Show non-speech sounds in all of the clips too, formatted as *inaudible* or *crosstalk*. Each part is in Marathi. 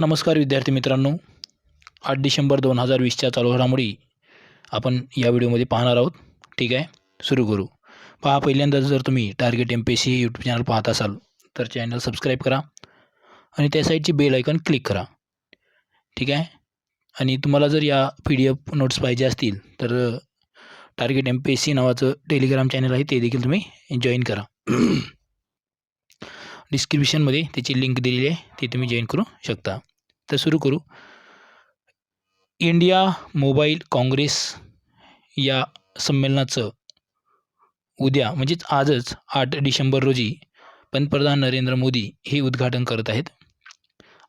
नमस्कार विद्यार्थी मित्रांनो. आठ डिसेंबर दोन हजार वीसच्या चालू घडामोडी आपण या व्हिडिओमध्ये पाहणार आहोत. ठीक आहे? सुरू करू. पहा पहिल्यांदा जर तुम्ही target M P S C हे यूट्यूब चॅनल पाहत असाल तर चॅनल सबस्क्राईब करा आणि त्या साईडची बेल आयकॉन क्लिक करा. ठीक आहे? आणि तुम्हाला जर या पी डी एफ नोट्स पाहिजे असतील तर target M P S C नावाचं टेलिग्राम चॅनल आहे ते देखील तुम्ही जॉईन करा. डिस्क्रिप्शनमध्ये त्याची लिंक दिलेली आहे ती तुम्ही जॉईन करू शकता. तर सुरू करू. इंडिया मोबाईल काँग्रेस या संमेलनाचं उद्या म्हणजेच आजच आठ डिसेंबर रोजी पंतप्रधान नरेंद्र मोदी हे उद्घाटन करत आहेत.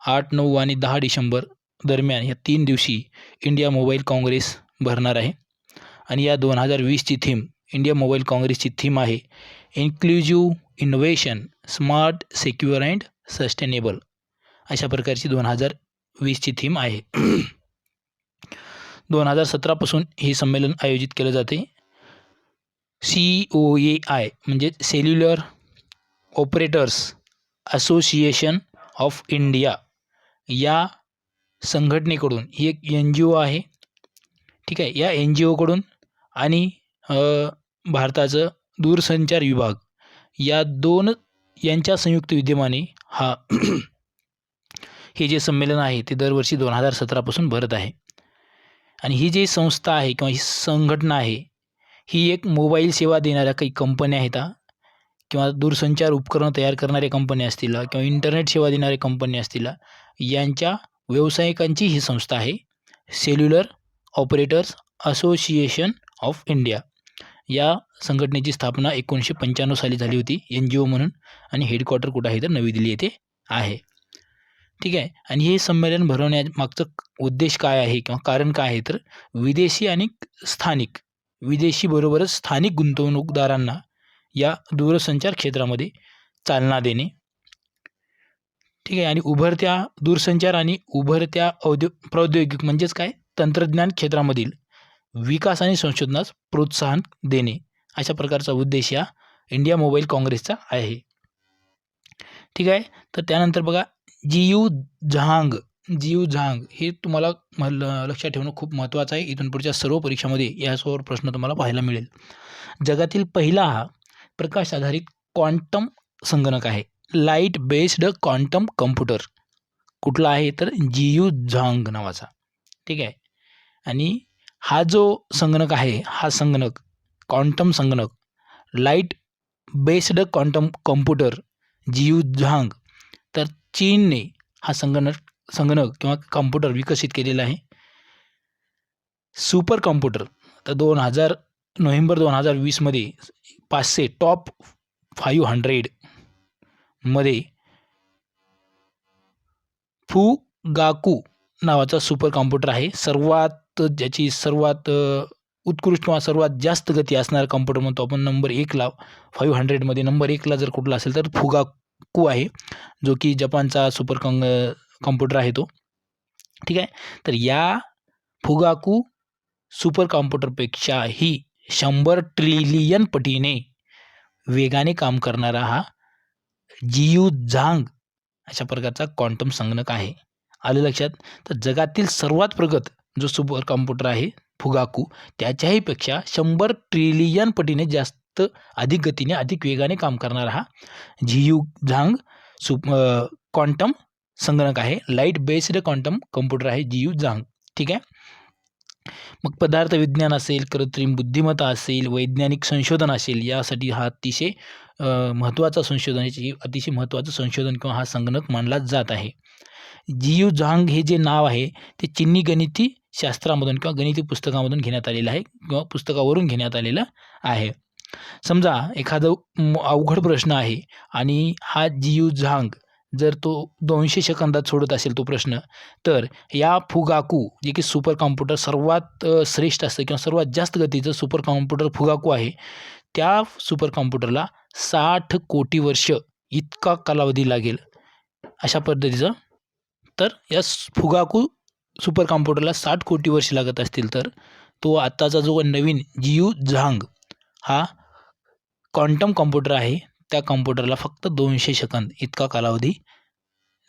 आठ नऊ आणि दहा डिसेंबर दरम्यान या तीन दिवशी इंडिया मोबाईल काँग्रेस भरणार आहे. आणि या दोन हजार वीसची थीम इंडिया मोबाईल काँग्रेसची थीम आहे inclusive innovation smart secure and sustainable अशा प्रकारची दोन हजार वीसची थीम आहे. *clears throat* दोन हजार सतरापासून हे संमेलन आयोजित केलं जाते. सी ओ ए आय म्हणजे cellular operators association of India या संघटनेकडून ही एक एन जी ओ आहे. ठीक आहे या एन जी ओकडून आणि भारताचं दूरसंचार विभाग या दोन यांच्या संयुक्त विद्यमाने हा *clears throat* हे जे संमेलन आहे ते दरवर्षी दोन हजार सतरापासून भरत आहे. आणि ही जी संस्था आहे किंवा ही संघटना आहे ही एक मोबाईल सेवा देणाऱ्या काही कंपन्या आहेत किंवा दूरसंचार उपकरणं तयार करणाऱ्या कंपन्या असतील किंवा इंटरनेट सेवा देणाऱ्या कंपन्या असतील यांच्या व्यावसायिकांची ही संस्था आहे cellular operators association of India या संघटनेची स्थापना एकोणीसशे पंच्याण्णव साली झाली होती एन जी ओ म्हणून. आणि हेडक्वार्टर कुठं आहे तर नवी दिल्ली येथे आहे. ठीक आहे? आणि हे संमेलन भरवण्यामागचं उद्देश काय आहे किंवा कारण काय आहे तर विदेशी आणि स्थानिक विदेशी बरोबरच स्थानिक गुंतवणूकदारांना या दूरसंचार क्षेत्रामध्ये चालना देणे. ठीक आहे? आणि उभरत्या दूरसंचार आणि उभरत्या औद्यो प्रौद्योगिक म्हणजेच काय? तंत्रज्ञान क्षेत्रामधील विकास आणि संशोधनास प्रोत्साहन देणे. अशा प्रकारचा उद्देश या इंडिया मोबाईल काँग्रेसचा आहे. ठीक आहे? तर त्यानंतर बघा जियू झांग जियू झांग हे तुम्हाला म- ल- लक्षात ठेवणं खूप महत्त्वाचं आहे. इथून पुढच्या सर्व परीक्षामध्ये यासमोर प्रश्न तुम्हाला पाहायला मिळेल. जगातील पहिला हा प्रकाश आधारित क्वांटम संगणक आहे. Light based quantum computer. कुठला आहे? तर जियू झांग नावाचा. ठीक आहे? आणि हा जो संगणक आहे हा संगणक क्वांटम संगणक light based quantum computer Jiuzhang तर चीनने हा संगणक संगणक किंवा कॉम्प्युटर विकसित केलेला आहे. सुपर कॉम्प्युटर तर दोन हजार नोव्हेंबर दोन हजार वीसमध्ये पाचशे टॉप फाईव्ह हंड्रेडमध्ये फू गाकू नावाचा सुपर कॉम्प्युटर आहे. सर्वात ज्याची सर्वात उत्कृष्ट किंवा सर्वात जास्त गती असणारा कॉम्प्युटर म्हणतो आपण नंबर एकला फाईव्ह हंड्रेडमध्ये नंबर एकला जर कुठला असेल तर फुगाकू आहे जो की जपानचा सुपर कॉंग कॉम्प्युटर आहे तो. ठीक आहे? तर या फुगाकू सुपर कॉम्प्युटरपेक्षाही शंभर ट्रिलियन पटीने वेगाने काम करणारा हा जियू झांग अशा प्रकारचा क्वांटम संगणक आहे. आलं लक्षात? तर जगातील सर्वात प्रगत जो सुपर कॉम्प्युटर आहे फुगाकू त्याच्याही पेक्षा शंभर ट्रिलियन पटीने जास्त अधिक गतीने अधिक वेगाने काम करणारा हा झियू झांग सुप क्वांटम संगणक आहे. लाइट बेस्ड क्वांटम कम्प्युटर आहे जियू झांग. ठीक आहे? मग पदार्थ विज्ञान असेल कृत्रिम बुद्धिमत्ता असेल वैज्ञानिक संशोधन असेल यासाठी हा अतिशय महत्त्वाचा संशोधनाची अतिशय महत्त्वाचं संशोधन किंवा हा संगणक मानला जात आहे. जियू झांग हे जे नाव आहे ते चिन्नी गणिती शास्त्रामधून किंवा गणिती पुस्तकामधून घेण्यात आलेलं आहे किंवा पुस्तकावरून घेण्यात आलेलं आहे. समजा एखादं म- अवघड प्रश्न आहे आणि हा जियू झांग जर तो दोनशे सेकंदात सोडत असेल तो प्रश्न तर या फुगाकू जे की सुपर कॉम्प्युटर सर्वात श्रेष्ठ असतं किंवा सर्वात जास्त गतीचं सुपर कॉम्प्युटर फुगाकू आहे त्या सुपर कॉम्प्युटरला साठ कोटी वर्ष इतका कालावधी लागेल. अशा पद्धतीचं. तर या फुगाकू सुपर कॉम्प्युटरला साठ कोटी वर्ष लागत असतील तर तो आत्ताचा जो नवीन जियू झांग हा क्वांटम कॉम्प्युटर आहे त्या कॉम्प्युटरला फक्त दोनशे सेकंद इतका कालावधी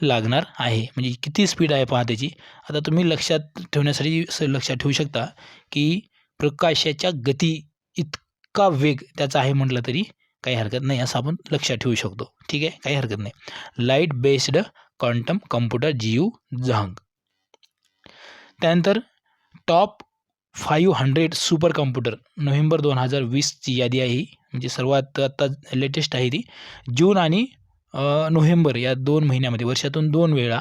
लागणार आहे. म्हणजे किती स्पीड आहे पहा त्याची. आता तुम्ही लक्षात ठेवण्यासाठी स लक्षात ठेवू शकता की प्रकाशाच्या गती इतका वेग त्याचा आहे म्हटलं तरी काही हरकत नाही असं आपण लक्षात ठेवू शकतो. ठीक आहे? काही हरकत नाही. Light based quantum computer Jiuzhang. त्यानंतर top five hundred super computer November दोन हजार वीसची यादी आहे ही. म्हणजे सर्वात आत्ता लेटेस्ट आहे ती. जून आणि नोव्हेंबर या दोन महिन्यामध्ये वर्षातून दोन वेळा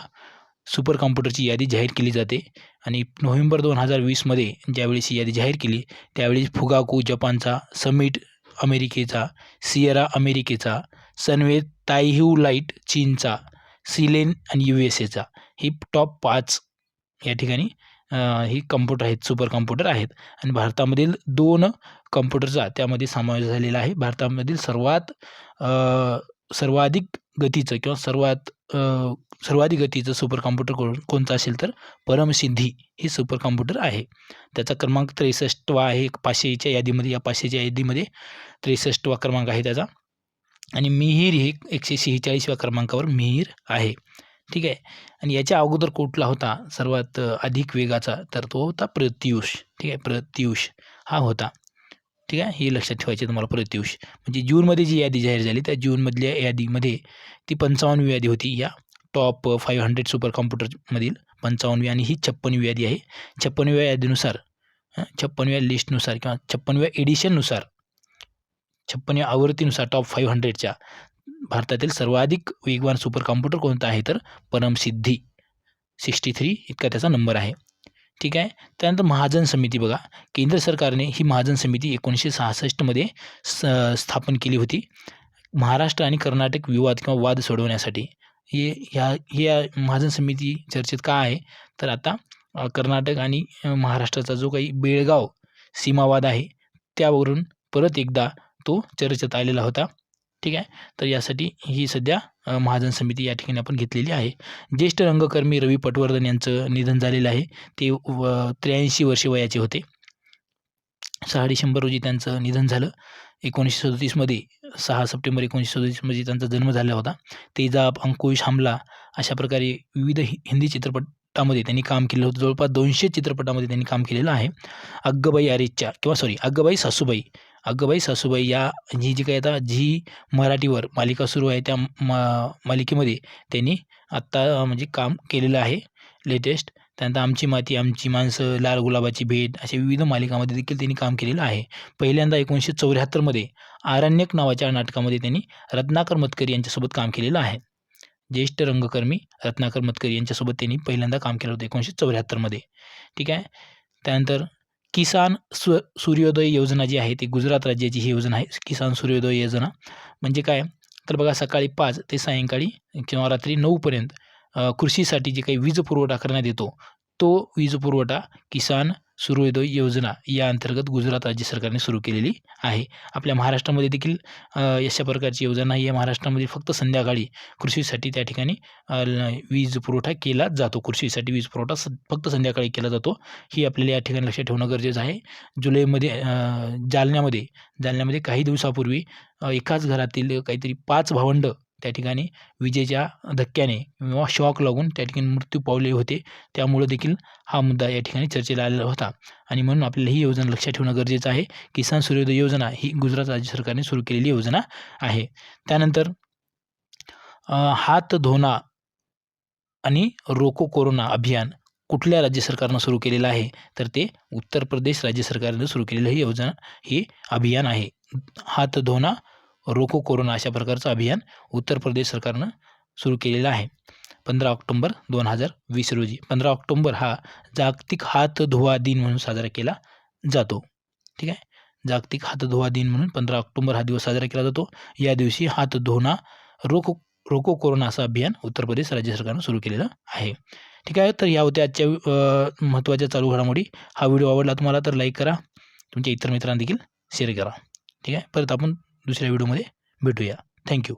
सुपर कॉम्प्युटरची यादी जाहीर केली जाते. आणि नोव्हेंबर दोन हजार वीसमध्ये ज्यावेळेस ही यादी जाहीर केली त्यावेळी फुगाकू जपानचा समिट अमेरिकेचा सियरा अमेरिकेचा सनवे तायह्यू लाइट चीनचा सिलेन आणि यू एस एचा ही टॉप पाच या ठिकाणी ही कम्प्युटर आहेत सुपर कम्प्युटर आहेत. आणि भारतामधील दोन कम्प्युटरचा त्यामध्ये समावेश झालेला आहे. भारतामधील सर्वात सर्वाधिक गतीचं किंवा सर्वात सर्वाधिक गतीचं सुपर कॉम्प्युटर कोण कोणतं असेल तर परमसिद्धी हे सुपर कॉम्प्युटर आहे. त्याचा क्रमांक त्रेसष्टवा आहे पाचशेच्या यादीमध्ये या पाचशेच्या यादीमध्ये त्रेसष्टवा क्रमांक आहे त्याचा. आणि मिहीर हे एकशे शेहेचाळीसव्या क्रमांकावर मिहीर आहे. ठीक आहे? आणि याच्या अगोदर कुठला होता सर्वात अधिक वेगाचा? तर तो होता प्रत्युष. ठीक आहे? प्रत्युष हा होता. ठीक आहे? हे लक्षात ठेवायचे तुम्हाला प्रत्युष. म्हणजे जूनमध्ये जी यादी जाहीर झाली त्या जूनमधल्या यादीमध्ये ती पंचावन्नवी यादी होती. या टॉप फाईव्ह हंड्रेड सुपर कॉम्प्युटरमधील पंचावन्नवी आणि ही छप्पनवी यादी आहे. छप्पनव्या यादीनुसार छप्पनव्या लिस्टनुसार किंवा छप्पनव्या एडिशननुसार छप्पनव्या आवृत्तीनुसार टॉप फाईव्ह हंड्रेडच्या भारतातील सर्वाधिक वेगवान सुपर कॉम्प्युटर कोणतं आहे तर? परमसिद्धी सिक्स्टी थ्री इतका त्याचा नंबर आहे. ठीक आहे? त्यानंतर महाजन समिती बघा. केंद्र सरकारने ही महाजन समिती एकोणीसशे सहासष्टमध्ये स स्थापन केली होती. महाराष्ट्र आणि कर्नाटक विवाद किंवा वाद सोडवण्यासाठी. हे ह्या या महाजन समिती चर्चेत का आहे? तर आता कर्नाटक आणि महाराष्ट्राचा जो काही बेळगाव सीमावाद आहे त्यावरून परत एकदा तो चर्चेत आलेला होता. ठीक आहे? तर यासाठी ही सध्या महाजन समिती या ठिकाणी आपण घेतलेली आहे. ज्येष्ठ रंगकर्मी रवी पटवर्धन यांचं निधन झालेलं आहे. ते व त्र्याऐंशी वर्षे वयाचे होते. सहा डिसेंबर रोजी त्यांचं निधन झालं. एकोणीसशे सदतीसमध्ये सहा सप्टेंबर एकोणीसशे सदतीसमध्ये त्यांचा जन्म झाला होता. तेजाब अंकुश हमला अशा प्रकारे विविध हि हिंदी चित्रपटामध्ये त्यांनी काम केलं होतं. जवळपास दोनशे चित्रपटामध्ये त्यांनी काम केलेलं आहे. अग्गबाई अरेच्या किंवा सॉरी अग्गबाई सासूबाई अग्गबाई सासूबाई या ही जी काही आता जी मराठीवर मालिका सुरू आहे त्या मा मालिकेमध्ये त्यांनी आत्ता म्हणजे काम केलेलं आहे लेटेस्ट. त्यानंतर आमची माती आमची माणसं लाल गुलाबाची भेट अशा विविध मालिकामध्ये देखील त्यांनी काम केलेलं आहे. पहिल्यांदा एकोणीसशे चौऱ्याहत्तरमध्ये आरण्यक नावाच्या नाटकामध्ये त्यांनी रत्नाकर मतकरी यांच्यासोबत काम केलेलं आहे. ज्येष्ठ रंगकर्मी रत्नाकर मतकरी यांच्यासोबत त्यांनी पहिल्यांदा काम केलं होतं एकोणीसशे चौऱ्याहत्तरमध्ये ठीक आहे? त्यानंतर किसान स्व सूर्योदय योजना जी आहे ती गुजरात राज्याची ही योजना आहे. किसान सूर्योदय योजना म्हणजे काय? तर बघा सकाळी पाच ते सायंकाळी किंवा रात्री नऊपर्यंत कृषीसाठी जे काही वीज पुरवठा करण्यात येतो तो वीज पुरवठा किसान सूर्योदय योजना. या अंतर्गत गुजरात राज्य सरकारने सुरू केलेली आहे. आपल्या महाराष्ट्रामध्ये देखील अशा प्रकारची योजना नाही आहे महाराष्ट्रामध्ये फक्त संध्याकाळी कृषीसाठी त्या ठिकाणी वीज पुरवठा केला जातो. कृषीसाठी वीज पुरवठा स फक्त संध्याकाळी केला जातो. ही आपल्याला या ठिकाणी लक्षात ठेवणं गरजेचं आहे. जुलैमध्ये जालन्यामध्ये जालन्यामध्ये काही दिवसापूर्वी एकाच घरातील काहीतरी पाच भावंडं त्या ठिकाणी विजेच्या धक्क्याने किंवा शॉक लागून त्या ठिकाणी मृत्यू पावले होते. त्यामुळं देखील हा मुद्दा या ठिकाणी चर्चेला आलेला होता. आणि म्हणून आपल्याला ही योजना लक्षात ठेवणं गरजेचं आहे. किसान सूर्योदय योजना ही गुजरात राज्य सरकारने सुरू केलेली योजना आहे. त्यानंतर हात धोना आणि रोको कोरोना अभियान कुठल्या राज्य सरकारनं सुरू केलेलं आहे? तर ते उत्तर प्रदेश राज्य सरकारनं सुरू केलेलं ही योजना ही अभियान आहे. हात धोना रोको कोरोना अशा प्रकारचं अभियान उत्तर प्रदेश सरकारनं सुरू केलेलं आहे. पंधरा ऑक्टोंबर दोन हजार वीस रोजी पंधरा ऑक्टोंबर हा जागतिक हात धुवा दिन म्हणून साजरा केला जातो. ठीक आहे? जागतिक हात धुवा दिन म्हणून पंधरा ऑक्टोंबर हा दिवस साजरा केला जातो. या दिवशी हात धुणा रोको रोको कोरोना असं अभियान उत्तर प्रदेश राज्य सरकारनं सुरू केलेलं आहे. ठीक आहे? तर या होत्या आजच्या महत्त्वाच्या चालू घडामोडी. हा व्हिडिओ आवडला तुम्हाला तर लाईक करा. तुमच्या इतर मित्रांना देखील शेअर करा. ठीक आहे? परत आपण दुसऱ्या व्हिडिओमध्ये भेटूया. थँक्यू.